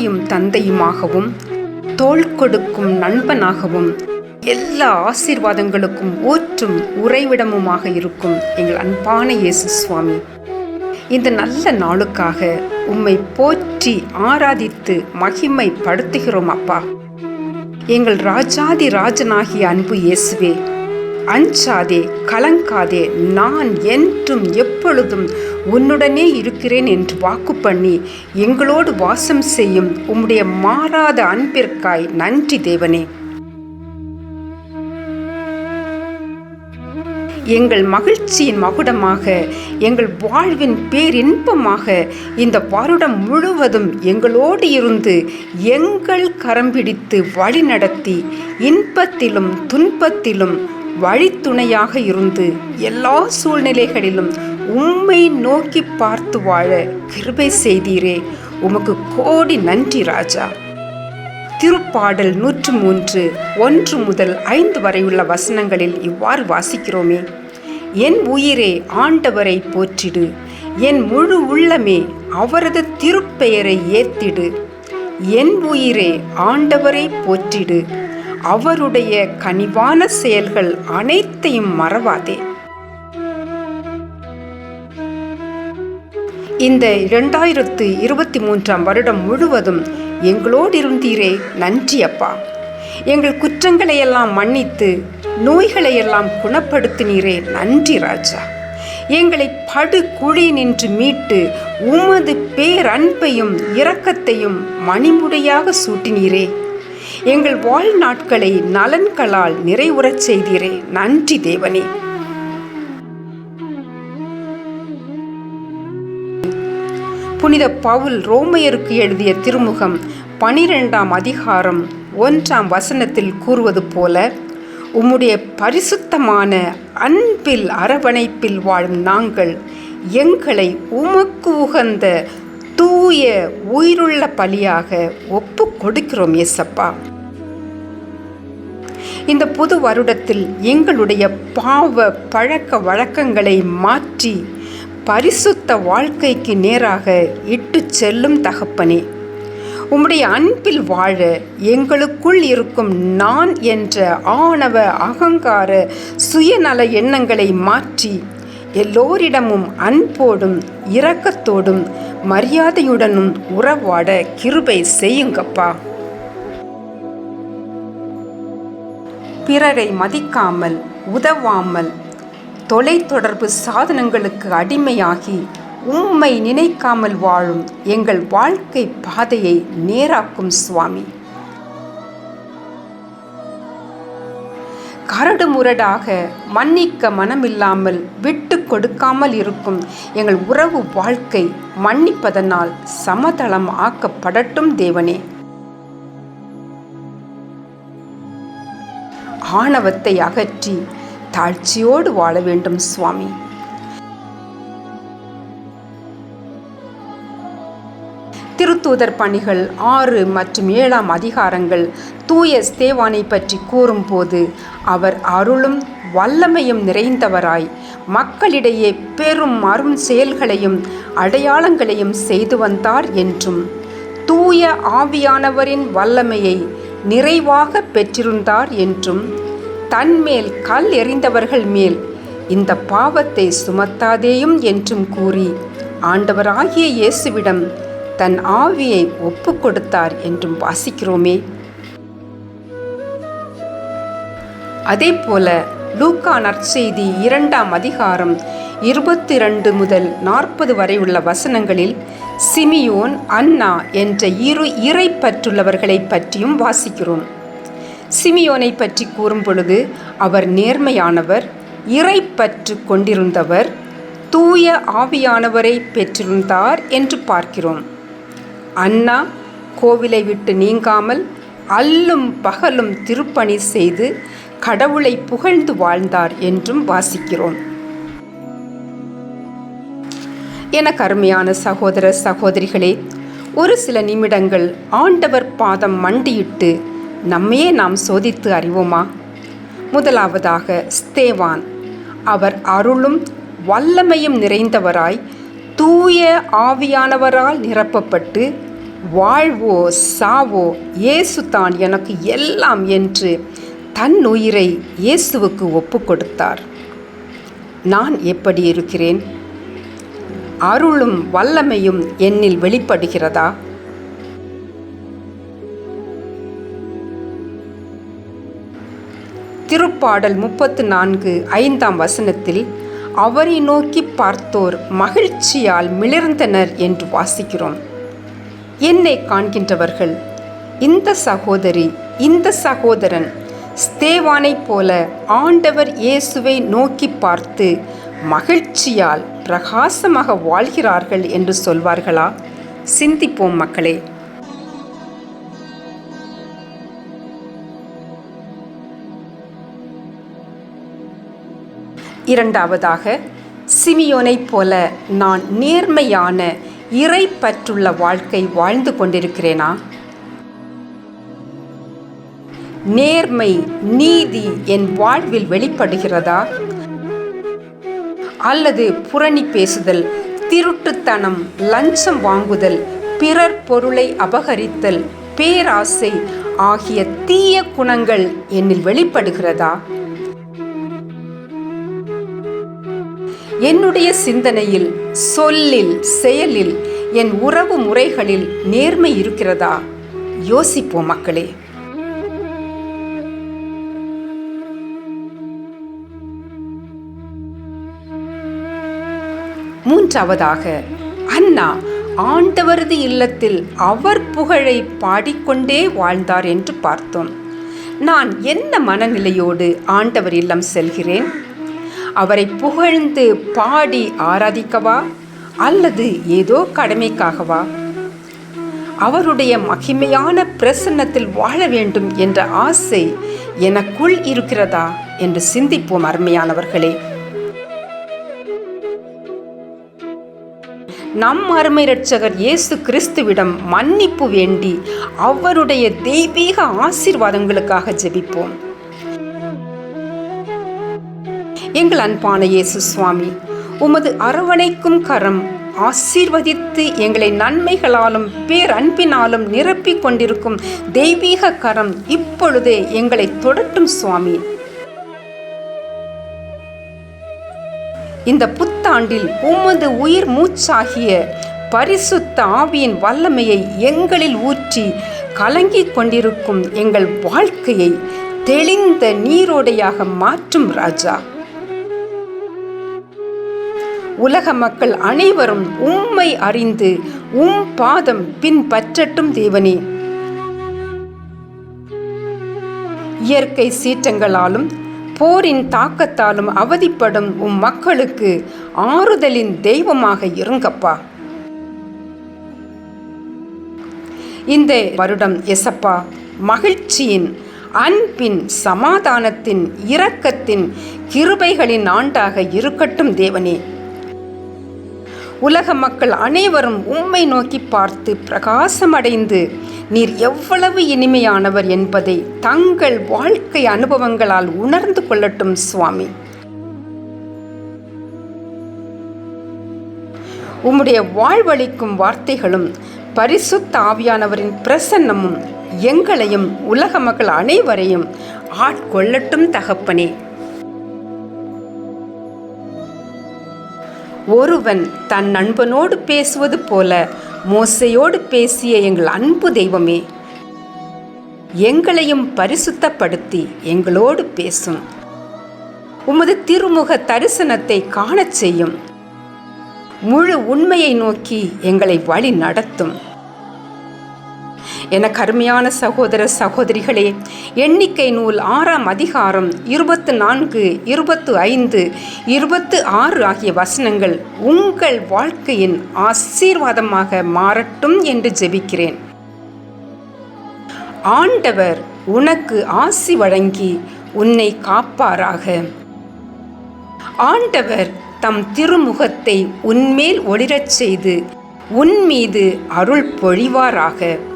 தாயும் தந்தையுமாகவும் தோள் கொடுக்கும் நண்பனாகவும் எல்லா ஆசீர்வாதங்களுக்கும் ஊற்றும் உறைவிடமுமாக இருக்கும் எங்கள் அன்பான இயேசு சுவாமி. இந்த நல்ல நாளுக்காக உம்மை போற்றி ஆராதித்து மகிமைப்படுத்துகிறோம் அப்பா. எங்கள் ராஜாதி ராஜனாகிய அன்பு இயேசுவே அஞ்சாதே கலங்காதே நான் என்றும் எப்பொழுதும் உன்னுடனே இருக்கிறேன் என்று வாக்கு பண்ணி எங்களோடு வாசம் செய்யும் உம்முடைய மாறாத அன்பிற்காய் நன்றி தேவனே. எங்கள் மகிழ்ச்சியின் மகுடமாக எங்கள் வாழ்வின் பேரின்பமாக இந்த வருடம் முழுவதும் எங்களோடு இருந்து எங்கள் கரம் பிடித்து வழிநடத்தி இன்பத்திலும் துன்பத்திலும் வழித்துணையாக இருந்து எல்லா சூழ்நிலைகளிலும் உம்மை நோக்கி பார்த்து வாழ கிருபை செய்தீரே. உமக்கு கோடி நன்றி ராஜா. திருப்பாடல் நூற்று மூன்று ஒன்று முதல் ஐந்து வரையுள்ள வசனங்களில் இவ்வாறு வாசிக்கிறோமே. என் உயிரே ஆண்டவரை போற்றிடு. என் முழு உள்ளமே அவரது திருப்பெயரை ஏத்திடு. என் உயிரே ஆண்டவரை போற்றிடு. அவருடைய கனிவான செயல்கள் அனைத்தையும் மறவாதே. இந்த இரண்டாயிரத்து இருபத்தி மூன்றாம் வருடம் முழுவதும் எங்களோடு இருந்தீரே நன்றி அப்பா. எங்கள் குற்றங்களை எல்லாம் மன்னித்து நோய்களை எல்லாம் குணப்படுத்தினீரே நன்றி ராஜா. எங்களை படு குழி நின்று மீட்டு உமது பேரன்பையும் இரக்கத்தையும் மணிமுடையாக சூட்டினீரே. எங்கள் வாழ்நாட்களை நலன்களால் நிறைவுறச் செய்தீரே. நன்றி தேவனே. புனித பவுல் ரோமையருக்கு எழுதிய திருமுகம் பனிரெண்டாம் அதிகாரம் ஒன்றாம் வசனத்தில் கூறுவது போல உம்முடைய பரிசுத்தமான அன்பில் அரவணைப்பில் வாழும் நாங்கள் எங்களை உமக்கு உகந்த தூய உயிருள்ள பலியாக ஒப்பு கொடுக்கிறோம் எசப்பா இந்த புது வருடத்தில் எங்களுடைய பாவ பழக்க வழக்கங்களை மாற்றி பரிசுத்த வாழ்க்கைக்கு நேராக இட்டு செல்லும் தகப்பனே. உம்முடைய அன்பில் வாழ எங்களுக்குள் இருக்கும் நான் என்ற ஆணவ அகங்கார சுயநல எண்ணங்களை மாற்றி எல்லோரிடமும் அன்போடும் இரக்கத்தோடும் மரியாதையுடனும் உறவாட கிருபை செய்யுங்கப்பா. பிறரை மதிக்காமல் உதவாமல் தொலைத்தொடர்பு சாதனங்களுக்கு அடிமையாகி உம்மை நினைக்காமல் வாழும் எங்கள் வாழ்க்கை பாதையை நேராக்கும் சுவாமி. கரடு முரடாக மன்னிக்க மனமில்லாமல் விட்டு கொடுக்காமல் இருக்கும். எங்கள் உறவு வாழ்க்கை மன்னிப்பதனால் சமதளம் ஆக்கப்படட்டும் தேவனே. ஆணவத்தை அகற்றி தாழ்ச்சியோடு வாழ வேண்டும் சுவாமி. திருத்தூதர் பணிகள் ஆறு மற்றும் ஏழாம் அதிகாரங்கள் தூய ஸ்தேவானை பற்றி கூறும்போது அவர் அருளும் வல்லமையும் நிறைந்தவராய். மக்களிடையே பெரும் அரும் செயல்களையும் அடையாளங்களையும் செய்து வந்தார் என்றும் தூய ஆவியானவரின் வல்லமையை நிறைவாக பெற்றிருந்தார் என்றும் தன்மேல் கல் எறிந்தவர்கள் மேல் இந்த பாவத்தை சுமத்தாதேயும் என்றும் கூறி ஆண்டவராகிய இயேசுவிடம் தன் ஆவியை ஒப்பு கொடுத்தார் என்றும் வாசிக்கிறோமே. அதே போல லூக்கா நற்செய்தி இரண்டாம் அதிகாரம் இருபத்தி இரண்டு முதல் நாற்பது வரை உள்ள வசனங்களில் சிமியோன் அண்ணா என்ற இரு இறை பற்றுள்ளவர்களை பற்றியும் வாசிக்கிறோம். சிமியோனை பற்றி கூறும் பொழுது அவர் நேர்மையானவர் இறை பற்று கொண்டிருந்தவர் தூய ஆவியானவரை பெற்றிருந்தார் என்று பார்க்கிறோம். அண்ணா கோவிலை விட்டு நீங்காமல் அல்லும் பகலும் திருப்பணி செய்து கடவுளை புகழ்ந்து வாழ்ந்தார் என்றும் வாசிக்கிறோம். என கருமையான சகோதர சகோதரிகளே ஒரு சில நிமிடங்கள் ஆண்டவர் பாதம் மண்டியிட்டு நம்மையே நாம் சோதித்து அறிவோமா? முதலாவதாக ஸ்தேவான் அவர் அருளும் வல்லமையும் நிறைந்தவராய் தூய ஆவியானவரால் நிரப்பப்பட்டு வாழ்வோ சாவோ இயேசு தான் எனக்கு எல்லாம் என்று தன் உயிரை இயேசுவுக்கு ஒப்பு கொடுத்தார் நான் எப்படி இருக்கிறேன்? அருளும் வல்லமையும் என்னில் வெளிப்படுகிறதா? திருப்பாடல் முப்பத்து நான்கு ஐந்தாம் வசனத்தில் அவரை நோக்கி பார்த்தோர் மகிழ்ச்சியால் மிளிர்ந்தனர் என்று வாசிக்கிறோம். என்னை காண்கின்றவர்கள் இந்த சகோதரி இந்த சகோதரன் ஸ்தேவானைப் போல ஆண்டவர் இயேசுவை நோக்கி பார்த்து மகிழ்ச்சியால் பிரகாசமாக வாழ்கிறார்கள் என்று சொல்வார்களா? சிந்திப்போம் மக்களே. இரண்டாவதாக சிமியோனைப் போல நான் நேர்மையான இறை பற்றுள்ள வாழ்க்கை வாழ்ந்து கொண்டிருக்கிறேனா? நேர்மை நீதி என் வாழ்வில் வெளிப்படுகிறதா? அல்லது புரணி பேசுதல் திருட்டுத்தனம் லஞ்சம் வாங்குதல் பிறர் பொருளை அபகரித்தல் பேராசை ஆகிய தீய குணங்கள் என்னில் வெளிப்படுகிறதா? என்னுடைய சிந்தனையில் சொல்லில் செயலில் என் உறவு முறைகளில் நேர்மை இருக்கிறதா? யோசிப்போம் மக்களே. மூன்றாவதாக அண்ணா ஆண்டவரது இல்லத்தில் அவர் புகழை பாடிக்கொண்டே வாழ்ந்தார் என்று பார்த்தோம். நான் என்ன மனநிலையோடு ஆண்டவர் இல்லம் செல்கிறேன்? அவரை புகழ்ந்து பாடி ஆராதிக்கவா? அல்லது ஏதோ கடமைக்காகவா? அவருடைய மகிமையான பிரசன்னத்தில் வாழ வேண்டும் என்ற ஆசை எனக்குள் இருக்கிறதா என்று சிந்திப்போம் அருமையானவர்களே. நம் அருமை இரட்சகர் இயேசு கிறிஸ்துவிடம் மன்னிப்பு வேண்டி அவருடைய தெய்வீக ஆசீர்வாதங்களுக்காக ஜெபிப்போம். எங்கள் அன்பான இயேசு சுவாமி உமது அரவணைக்கும் கரம் ஆசீர்வதித்து எங்களை நன்மைகளாலும் பேரன்பினாலும் நிரப்பிக் கொண்டிருக்கும் தெய்வீக கரம் இப்பொழுதே எங்களை தொடட்டும் சுவாமி. இந்த புத்தாண்டில் உமது உயிர் மூச்சாகிய பரிசுத்த ஆவியின் வல்லமையை எங்களில் ஊற்றி கலங்கிக் கொண்டிருக்கும் எங்கள் வாழ்க்கையை தெளிந்த நீரோடையாக மாற்றும் ராஜா. உலக மக்கள் அனைவரும் உம்மை அறிந்து உம் பாதம் பின்பற்றட்டும் தேவனே. இயற்கை சீற்றங்களாலும் போரின் தாக்கத்தாலும் அவதிப்படும் உம் மக்களுக்கு ஆறுதலின் தெய்வமாக இருங்கப்பா. இந்த வருடம் எசப்பா மகிழ்ச்சியின் அன்பின் சமாதானத்தின் இரக்கத்தின் கிருபைகளின் ஆண்டாக இருக்கட்டும் தேவனே. உலக மக்கள் அனைவரும் உம்மை நோக்கி பார்த்து பிரகாசமடைந்து நீர் எவ்வளவு இனிமையானவர் என்பதை தங்கள் வாழ்க்கை அனுபவங்களால் உணர்ந்து கொள்ளட்டும் சுவாமி. உம்முடைய வாழ்வளிக்கும் வார்த்தைகளும் பரிசுத்த ஆவியானவரின் பிரசன்னமும் எங்களையும் உலக மக்கள் அனைவரையும் ஆட்கொள்ளட்டும் தகப்பனே. ஒருவன் தன் நண்பனோடு பேசுவது போல மோசையோடு பேசிய எங்கள் அன்பு தெய்வமே எங்களையும் பரிசுத்தப்படுத்தி எங்களோடு பேசும். உமது திருமுக தரிசனத்தை காணச் செய்யும். முழு உண்மையை நோக்கி எங்களை வழி நடத்தும். என கருமையான சகோதர சகோதரிகளே எண்ணிக்கை நூல் ஆறாம் அதிகாரம் இருபத்து நான்கு இருபத்து ஐந்து இருபத்து ஆறு ஆகிய வசனங்கள் உங்கள் வாழ்க்கையின் ஆசீர்வாதமாக மாறட்டும் என்று ஜெபிக்கிறேன். ஆண்டவர் உனக்கு ஆசி வழங்கி உன்னை காப்பாராக. ஆண்டவர் தம் திருமுகத்தை உன்மேல் ஒளிரச் செய்து உன் மீது அருள் பொழிவாராக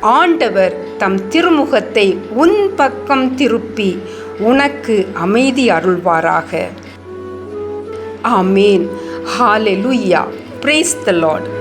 ஆண்டவர் தம் திருமுகத்தை உன் பக்கம் திருப்பி உனக்கு அமைதி அருள்வாராக. Amen. Hallelujah praise the Lord